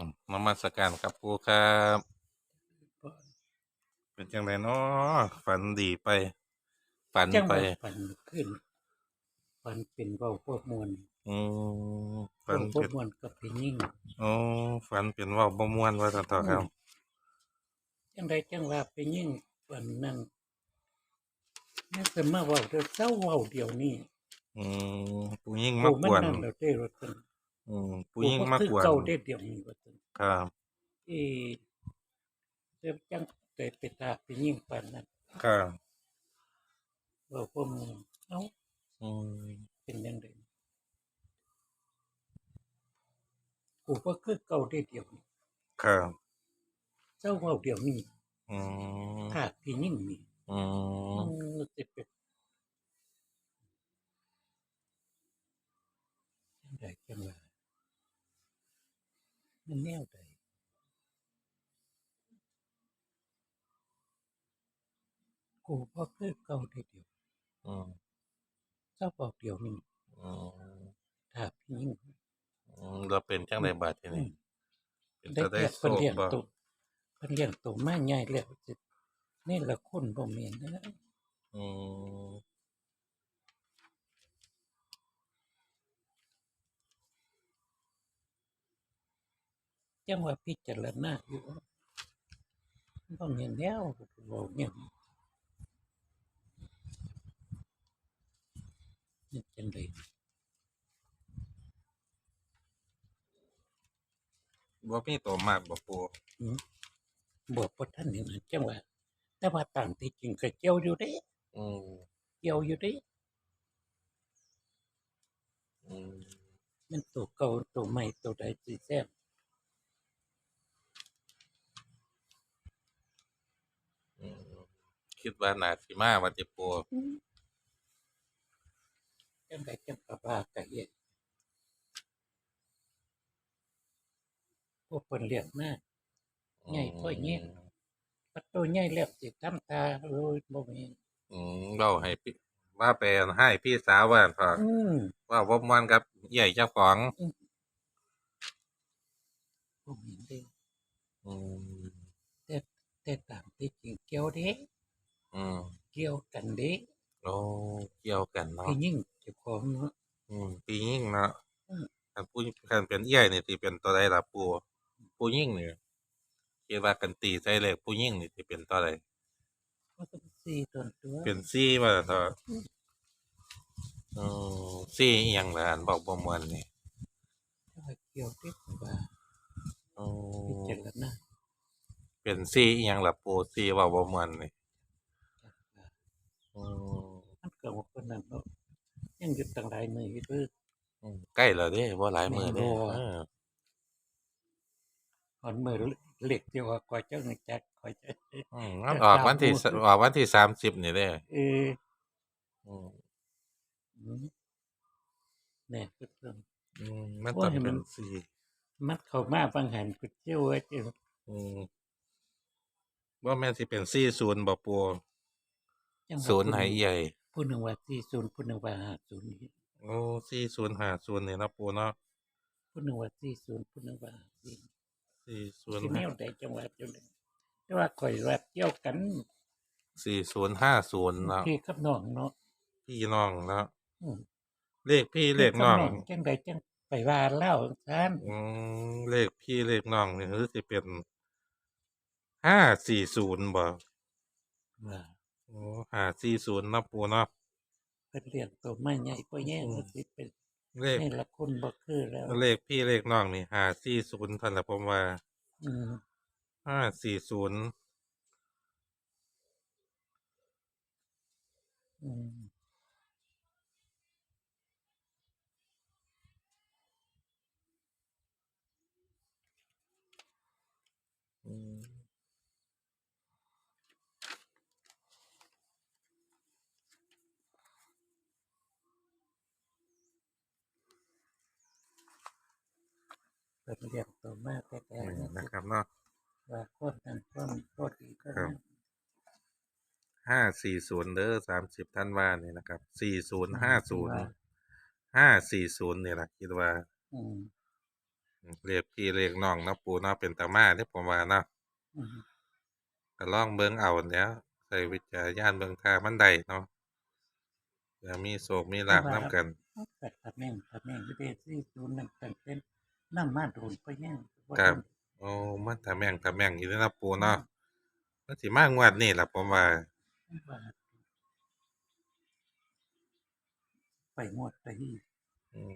อืมนมัสการครับปูครับ เป็นจังไรเนาะฝันดีไป ฝันจังไปหวะฝันขึ้นฝันเป็นเบาพวกมวลอืมพฝันวกเป็นมวลกับพี่ยิ่งโอ้ฝันเป็นเว่าบ่ม่วนว่าต่อครับจังใดจังว่าพี่ยิ่งฝันนั้นนี่เป็นมาเว่าเดี๋ยวเศร้าเว่าเดี๋ยวนี้อืมผู้ยิ่งโอ้มากวนนั่นเราได้รถกันอืมผู้ยิ่งมากวนเก่าได้เดี๋ยวนี้ว่าซั่น ครับเออเดี๋ยวจังแต่ไปตาพี่ยิ่งฝันนั้นครับเว่าพวกมวลเอ้าอืมเป็นยังไงกูก็คือเก่าได้เดี๋ยวนี้ครับเศร้าเว่าเดี๋ยวนี้อืมถ้าพี่ยิ่งมีอืมอืมสิเป็นจังใดจังว่า มันแนวใดกูพอคือเก่าได้เดียวอืมเจ้าบอกเดียวนี่อืมถ้าพี่ยิ่งอืมเราเป็นจังไรบาดทีนี้เป็นได้จะได้แก่โชเพิ่นคเลี้ยงบ่ตัวเพิ่นเลี้ยงตัวมาใหญ่แล้วสินี่ละคนบ่แม่นนะ อืม จังว่าพิจารณาอยู่บ่แม่นแล้วเว้าเนี่ยนี่จังไดบ่มีตัวมากบ่ปูอืมบอกว่าท่านนี่นะจังว่าแต่ว่าต่างที่จริงก็เจียวอยู่เด้อืมเจียวอยู่เด้อืมมันตัวเก่าตัวใหม่ตัวใดสิแซ่บ อืม คิดว่านาสิมาว่าจะปูจังไดจังกะว่ากะเฮ็ดพวกเพิ่นเลี้ยงมาใหญ่กว่าแยะปัดตัวใหญ่แล้วสิทำตาโอ้ยบ่แม่นอืมเราให้พี่ว่าไปให้พี่สาวว่าพออืมว่าบ่ม่วนกับใหญ่เจ้าของบ่แม่นเด้อืมแต่แต่ตามที่จริงเกี่ยวเด้ อืมเกี่ยวกันเด้โอ้เกี่ยวกันเนาะพี่ยิ่งเจ้าของเนาะอืมปียิ่งเนาะอืมคันผู้คันเป็นใหญ่นี่สิเป็นตัวใดล่ะปูผู้ยิ่งนี่คิดว่ากันตีใส่เลขผู้ยิ่งนี่สิเป็นตัวใดก็ต้องสี่ต้นตัวเป็นซี่ว่าเถอะอืมซี่อีหยังล่ะอันบอกบ่ม่วนนี่ถ้าเกี่ยวเด้ว่าอืพิมจารณาเป็นซี่อีหยังล่ะปูซี่เว่าบ่ม่วนนี่ มมันก็ว่าคนนั้นเนาะยังอยู่ตั้งหลายมื้ออยู่เด้ออืมใกล้แล้วเด้บ่หลายมื้อเด้แม่นบ่ เออหอนมื้อเล็กที่ว่าก่อยเจ้าหนึงจักก่อยจะอืมมันออกวันที่สออกวันที่30นี่เด้เอออืมอืมแน่คือเพิ่น อืมมันโอ้ต้ยองมัเป็นนซี่มันเข้ามาบางหันกูเจ้าว่าเจ้าอืมบ่แม่นสิเป็น40บ่ปูจังว่าศูนย์ให้ใหญ่ ผู้หนึงว่า40ผู้หนึงว่า50นี่โอ้4050นี่เนาะปูเนาะผู้หนึงว่า40ผู้หนึงว่า50สิแนว40ใดจังว่าจังได๋แต่ว่าข่อยว่าเกี่ยวกัน4050เนาะพี่กับน้องเนาะพี่น้องเนาะอืมเลขพี่เลขน้อง จังใดจังไปว่าเล่าซั่นอืมเลขพี่เลขน้องนี่คือสิเป็นห้าสี่ศูนย์บ่ว่า โอ้ห้าสี่ศูนย์นาะปูเนาะเพิ่นเลี้ยงตัวมาใหญ่กว่าแย่อืมก็สิเป็นเลขนี่ละคนบ่คือแล้ว เลขพี่เลขน้องนี่ห้าสี่ศูนย์ท่านละผมว่าอืมห้าสี่ศูนย์ อืม อืม เพิ่นเลี้ยงตัวมาแต่แต่นี่นะครับเนาะว่าคนนั้นคนคนอีกคนครับนั้นห้าสี่ศูนย์เด้อสามสิบท่านว่านี่นะครับสี่ศูนย์ห้าศูนย์ห้าสี่ศูนย์นี่แหละคิดว่าอืมอืเรียกพี่เรียกน้องเนาะปูเนาะเป็นตามาเด้อผมว่าเนาะอืมก็ลองเบิ่งเอาแหล้วใช้วิจารณญาณเบิ่งทามันได้เนาะเดี๋ยวมีโศกมีลาภนํกันแต่ตะแม่งตะแม่งอยู่เด้ซี่ศูนย์นั่นตั้งเป็น น้ำมาโดนก็ยังครับโอ้มันตาแม่งตาแม่งอยู่เด้อเนาะปูเนาะมันสิมางวดนี้ล่ะผมว่าว่าไปหมดไปที่อืม